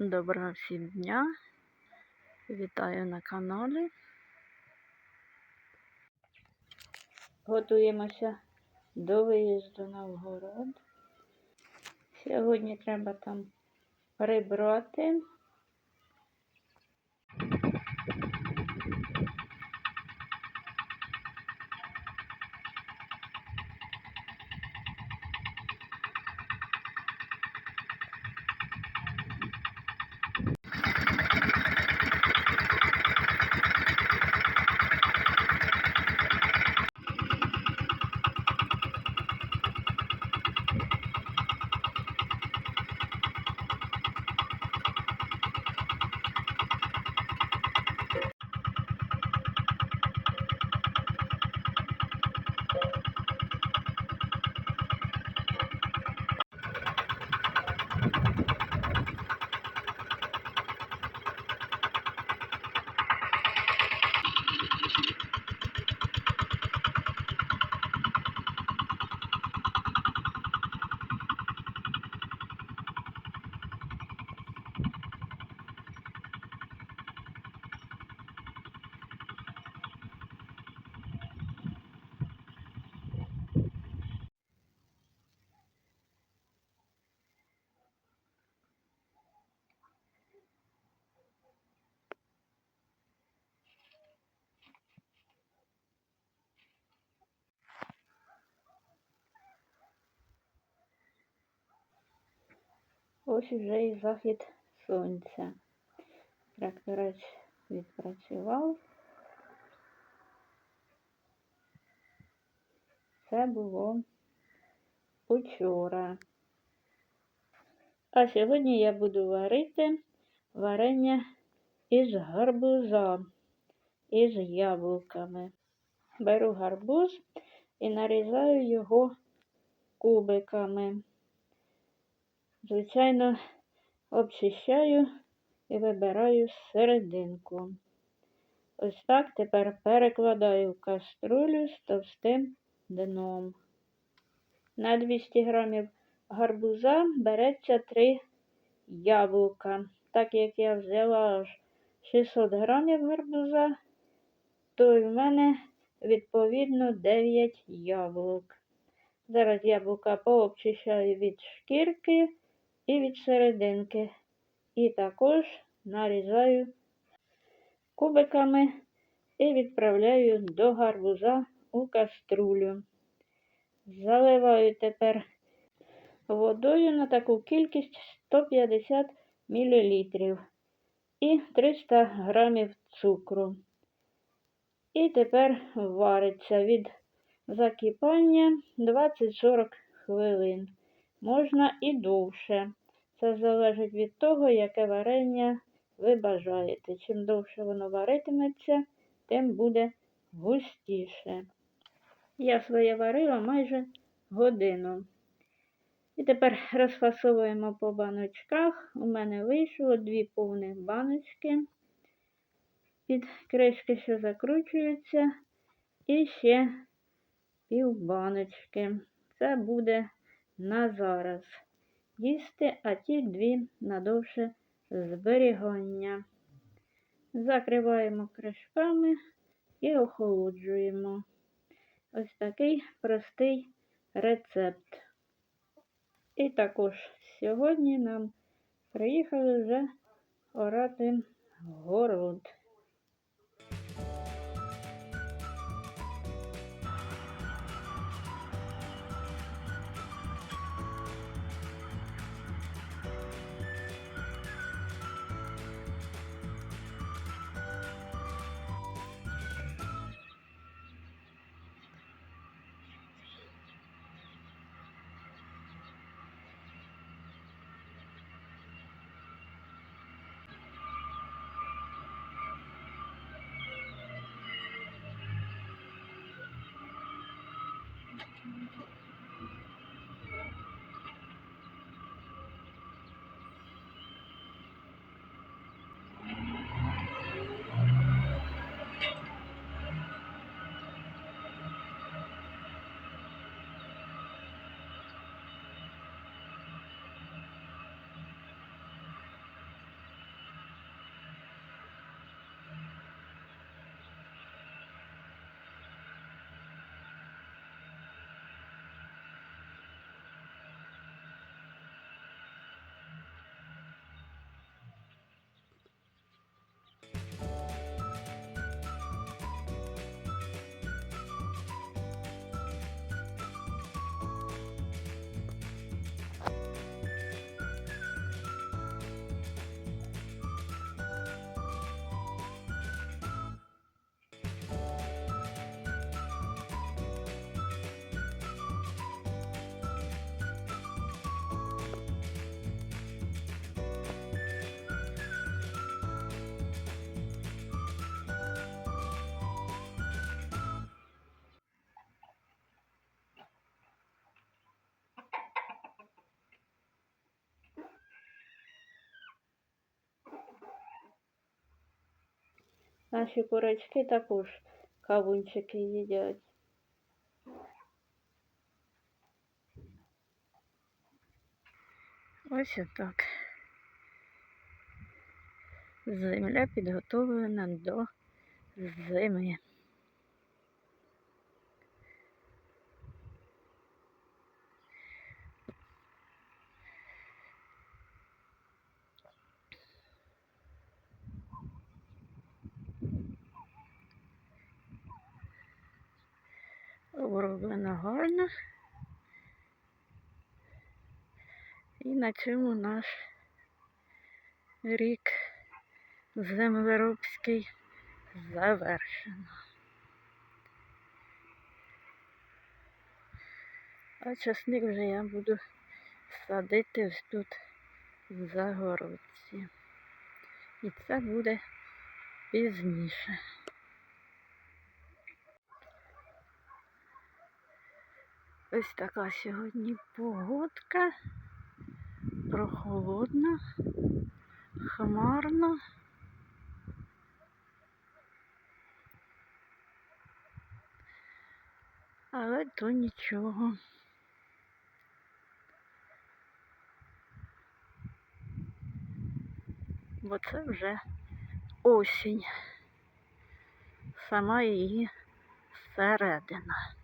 Доброго всім дня. Вітаю на каналі. Готуємося до виїзду на вгород. Сьогодні треба там прибрати. Ось уже і захід сонця. Тракторець відпрацював. Це було учора. А сьогодні я буду варити варення із гарбуза, із яблуками. Беру гарбуз і нарізаю його кубиками. Звичайно, обчищаю і вибираю серединку. Ось так тепер перекладаю в каструлю з товстим дном. На 200 грамів гарбуза береться 3 яблука. Так як я взяла аж 600 грамів гарбуза, то в мене відповідно 9 яблук. Зараз яблука пообчищаю від шкірки і від серединки. І також нарізаю кубиками і відправляю до гарбуза у каструлю. Заливаю тепер водою на таку кількість 150 мл і 300 грамів цукру. І тепер вариться від закипання 20-40 хвилин. Можна і довше. Це залежить від того, яке варення ви бажаєте. Чим довше воно варитиметься, тим буде густіше. Я своє варила майже годину. І тепер розфасовуємо по баночках. У мене вийшло дві повних баночки під кришки, що закручуються, і ще пів баночки. Це буде на зараз їсти, а ті дві на довше зберігання. Закриваємо кришками і охолоджуємо. Ось такий простий рецепт. І також сьогодні нам приїхали вже орати город. Наші курочки також кавунчики їдять. Ось отак. Земля підготовлена до зими. Оброблено гарно. І на цьому наш рік землеробський завершено. А часник вже я буду садити ось тут в загородці. І це буде пізніше. Ось така сьогодні погодка. Прохолодно, хмарно. Але то нічого. Бо це вже осінь. Сама її середина.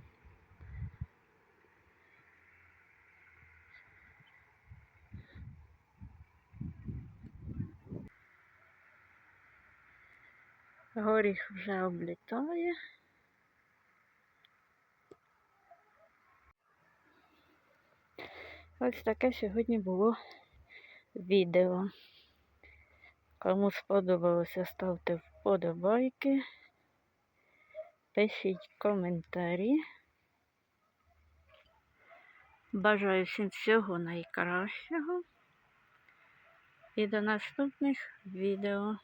Горіх вже облітає. Ось таке сьогодні було відео. Кому сподобалося, ставте вподобайки, пишіть коментарі. Бажаю всім всього найкращого і до наступних відео.